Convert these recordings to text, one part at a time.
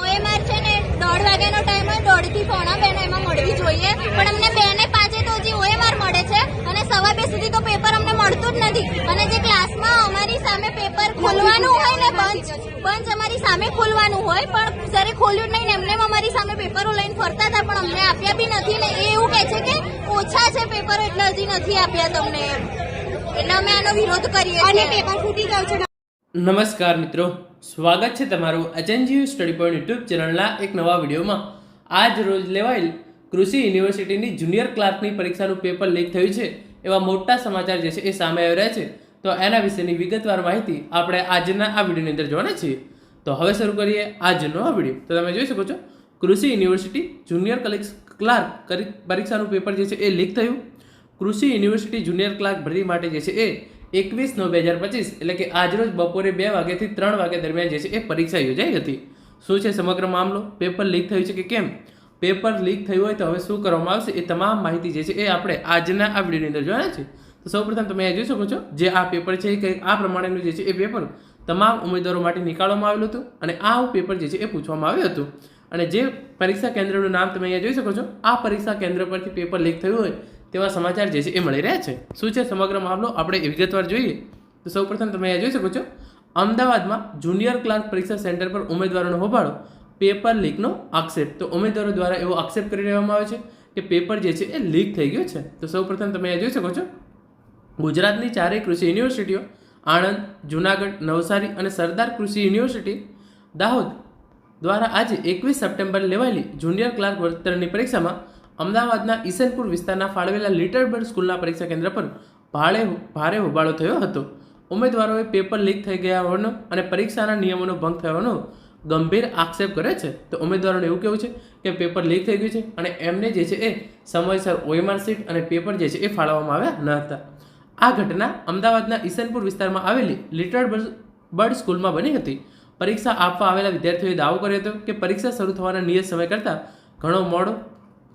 OMR છે ને દોઢ વાગ્યાનો ટાઈમ હોય દોઢથી પોણા બે એમાં મળવી જોઈએ. પણ અમને બે ને પાંચે તો હજી ઓએમઆર મળે છે અને સવા બે સુધી તો પેપર અમને મળતું જ નથી. અને જે ક્લાસમાં અમારી સામે પેપર ખોલવાનું હોય ને બંચ બંચ અમારી સામે ખોલવાનું હોય પણ જ્યારે ખોલ્યું નહીં ને એમને અમારી સામે પેપરો લઈને ફરતા હતા પણ અમને આપ્યા બી નથી ને એ એવું કહે છે કે ઓછા છે પેપરો એટલે હજી નથી આપ્યા તમને એમ. એટલે અમે આનો વિરોધ કરીએ અને પેપર ફૂટી ગયું છે. નમસ્કાર મિત્રો. સ્વાગત છે તમારું એચએનજીયુ સ્ટડી પોઈન્ટ યુટ્યુબ ચેનલના એક નવા વિડીયોમાં. આજ રોજ લેવાયેલ કૃષિ યુનિવર્સિટીની જુનિયર ક્લાર્કની પરીક્ષાનું પેપર લીક થયું છે. એવા મોટા સમાચાર જે છે એ સામે આવી રહ્યા છે. તો એના વિશેની વિગતવાર માહિતી આપણે આજના આ વિડીયોની અંદર જોવાના છીએ. તો હવે શરૂ કરીએ આજનો આ વીડિયો. તો તમે જોઈ શકો છો, કૃષિ યુનિવર્સિટી જુનિયર કલેક્સ, ક્લાર્ક પરીક્ષાનું પેપર જે છે એ લીક થયું. કૃષિ યુનિવર્સિટી જુનિયર ક્લાર્ક ભરતી માટે જે છે એ એકવીસ નવ બે હજાર પચીસ, એટલે કે આજરોજ બપોરે બે વાગ્યાથી ત્રણ વાગ્યા દરમિયાન જે છે એ પરીક્ષા યોજાઈ હતી. શું છે સમગ્ર મામલો? પેપર લીક થયું છે કે કેમ? પેપર લીક થયું હોય તો હવે શું કરવામાં આવશે એ તમામ માહિતી જે છે એ આપણે આજના આ વિડીયોની અંદર જોવાના છે. તો સૌપ્રથમ તમે જોઈ શકો છો જે આ પેપર છે એ કંઈક આ પ્રમાણેનું જે છે એ પેપર તમામ ઉમેદવારો માટે નીકાળવામાં આવેલું હતું અને આ પેપર જે છે એ પૂછવામાં આવ્યું હતું. અને જે પરીક્ષા કેન્દ્રનું નામ તમે અહીંયા જોઈ શકો છો, આ પરીક્ષા કેન્દ્ર પરથી પેપર લીક થયું હોય તેવા સમાચાર જે છે એ મળી રહ્યા છે. શું છે સમગ્ર મામલો? આપણે વિગતવાર જોઈએ. તો સૌપ્રથમ તમે અહીંયા જોઈ શકો છો. અમદાવાદમાં જુનિયર ક્લાર્ક પરીક્ષા સેન્ટર પર ઉમેદવારોનો હોબાળો. પેપર લીકનો આક્ષેપ. તો ઉમેદવારો દ્વારા એવો આક્ષેપ કરી દેવામાં આવે છે કે પેપર જે છે એ લીક થઈ ગયું છે. તો સૌપ્રથમ તમે અહીંયા જોઈ શકો છો. ગુજરાતની ચારેય કૃષિ યુનિવર્સિટીઓ, આણંદ, જુનાગઢ, નવસારી અને સરદાર કૃષિ યુનિવર્સિટી, દાહોદ દ્વારા આજે એકવીસ સપ્ટેમ્બર લેવાયેલી જુનિયર ક્લાર્ક વર્તનની પરીક્ષામાં અમદાવાદના ઈસનપુર વિસ્તારના ફાળવેલા લિટલ બર્ડ સ્કૂલના પરીક્ષા કેન્દ્ર પર ભારે ભારે હોબાળો થયો હતો. ઉમેદવારોએ પેપર લીક થઈ ગયા હોવાનો અને પરીક્ષાના નિયમોનો ભંગ થવાનો ગંભીર આક્ષેપ કરે છે. તો ઉમેદવારોને એવું કહેવું છે કે પેપર લીક થઈ ગયું છે અને એમને જે છે એ સમયસર ઓએમઆર સીટ અને પેપર જે છે એ ફાળવવામાં આવ્યા ન હતા. આ ઘટના અમદાવાદના ઈસનપુર વિસ્તારમાં આવેલી લિટલ બર્ડ સ્કૂલમાં બની હતી. પરીક્ષા આપવા આવેલા વિદ્યાર્થીઓએ દાવો કર્યો હતો કે પરીક્ષા શરૂ થવાના નિયત સમય કરતાં ઘણો મોડો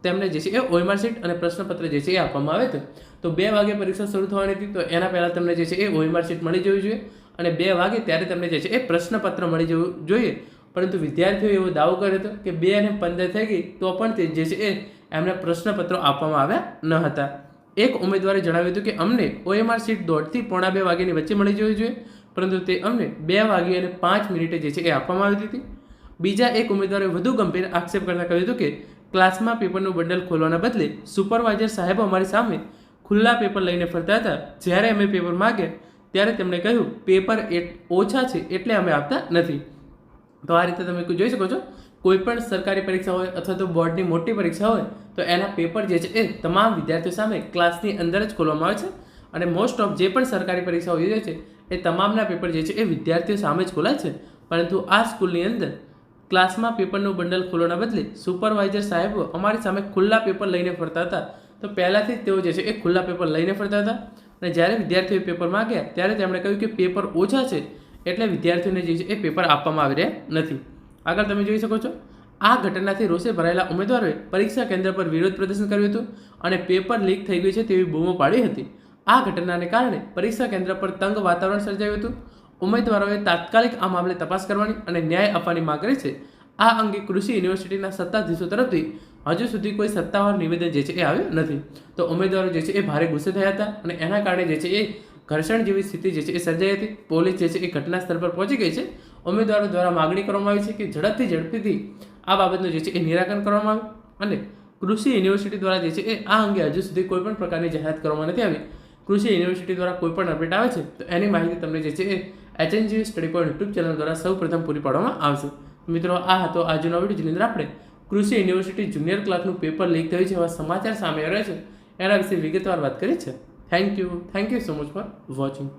તેમને જે છે એ ઓએમઆર સીટ અને પ્રશ્નપત્ર જે છે એ આપવામાં આવે છે. તો બે વાગે પરીક્ષા શરૂ થવાની હતી, તો એના પહેલાં તમને જે છે એ ઓએમઆર સીટ મળી જવી જોઈએ અને બે વાગે ત્યારે તમને જે છે એ પ્રશ્નપત્ર મળી જવું જોઈએ. પરંતુ વિદ્યાર્થીઓએ એવો દાવો કર્યો હતો કે બે અને પંદર થઈ ગઈ તો પણ તે જે છે એ એમને પ્રશ્નપત્રો આપવામાં આવ્યા ન હતા. એક ઉમેદવારે જણાવ્યું હતું કે અમને ઓએમઆર સીટ દોઢથી પોણા બે વાગ્યાની વચ્ચે મળી જવી જોઈએ, પરંતુ તે અમને બે વાગ્યે અને પાંચ મિનિટે જે છે એ આપવામાં આવી હતી. બીજા એક ઉમેદવારે વધુ ગંભીર આક્ષેપ કરતાં કહ્યું હતું કે ક્લાસમાં પેપરનું બંડલ ખોલવાના બદલે સુપરવાઇઝર સાહેબ અમારી સામે ખુલ્લા પેપર લઈને ફરતા હતા. જ્યારે અમે પેપર માગ્યા ત્યારે તેમણે કહ્યું, પેપર એટ ઓછા છે એટલે અમે આપતા નથી. તો આ રીતે તમે જોઈ શકો છો, કોઈ પણ સરકારી પરીક્ષા હોય અથવા તો બોર્ડની મોટી પરીક્ષા હોય, તો એના પેપર જે છે એ તમામ વિદ્યાર્થીઓ સામે ક્લાસની અંદર જ ખોલવામાં આવે છે. અને મોસ્ટ ઓફ જે પણ સરકારી પરીક્ષાઓ યોજાય છે, એ તમામના પેપર જે છે એ વિદ્યાર્થીઓ સામે જ ખોલાય છે. પરંતુ આ સ્કૂલની અંદર ક્લાસમાં પેપરનું બંડલ ખોલવાના બદલે સુપરવાઇઝર સાહેબો અમારી સામે ખુલ્લા પેપર લઈને ફરતા હતા. તો પહેલાંથી જ તેઓ જે છે એ ખુલ્લા પેપર લઈને ફરતા હતા. અને જ્યારે વિદ્યાર્થીઓએ પેપર માંગ્યા, ત્યારે તેમણે કહ્યું કે પેપર ઓછા છે એટલે વિદ્યાર્થીઓને જે છે એ પેપર આપવામાં આવી રહ્યા નથી. આગળ તમે જોઈ શકો છો. આ ઘટનાથી રોષે ભરાયેલા ઉમેદવારોએ પરીક્ષા કેન્દ્ર પર વિરોધ પ્રદર્શન કર્યું હતું અને પેપર લીક થઈ ગયું છે તેવી બૂમો પાડી હતી. આ ઘટનાને કારણે પરીક્ષા કેન્દ્ર પર તંગ વાતાવરણ સર્જાયું હતું. ઉમેદવારોએ તાત્કાલિક આ મામલે તપાસ કરવાની અને ન્યાય આપવાની માંગ કરી છે. આ અંગે કૃષિ યુનિવર્સિટીના સત્તાધીશો તરફથી હજુ સુધી કોઈ સત્તાવાર નિવેદન જે છે એ આવ્યું નથી. તો ઉમેદવારો જે છે એ ભારે ગુસ્સે થયા હતા અને એના કારણે જે છે એ ઘર્ષણ જેવી સ્થિતિ જે છે એ સર્જાઈ હતી. પોલીસ જે છે એ ઘટના સ્થળ પર પહોંચી ગઈ છે. ઉમેદવારો દ્વારા માગણી કરવામાં આવી છે કે ઝડપથી ઝડપીથી આ બાબતનું જે છે એ નિરાકરણ કરવામાં આવે અને કૃષિ યુનિવર્સિટી દ્વારા જે છે એ આ અંગે હજુ સુધી કોઈ પણ પ્રકારની જાહેરાત કરવામાં નથી આવી. કૃષિ યુનિવર્સિટી દ્વારા કોઈ પણ અપડેટ આવે છે તો એની માહિતી તમને જે છે એ HNG study point YouTube channel દ્વારા સૌ પ્રથમ પૂરી પાડવામાં આવશે. મિત્રો, આ હતો આજનો વીડિયો જેની અંદર આપણે કૃષિ યુનિવર્સિટી જુનિયર ક્લાસનું પેપર લીક થયું છે એવા સમાચાર સામે આવ્યા છે. એના વિશે વિગતવાર વાત કરી છે. Thank you thank you so much for watching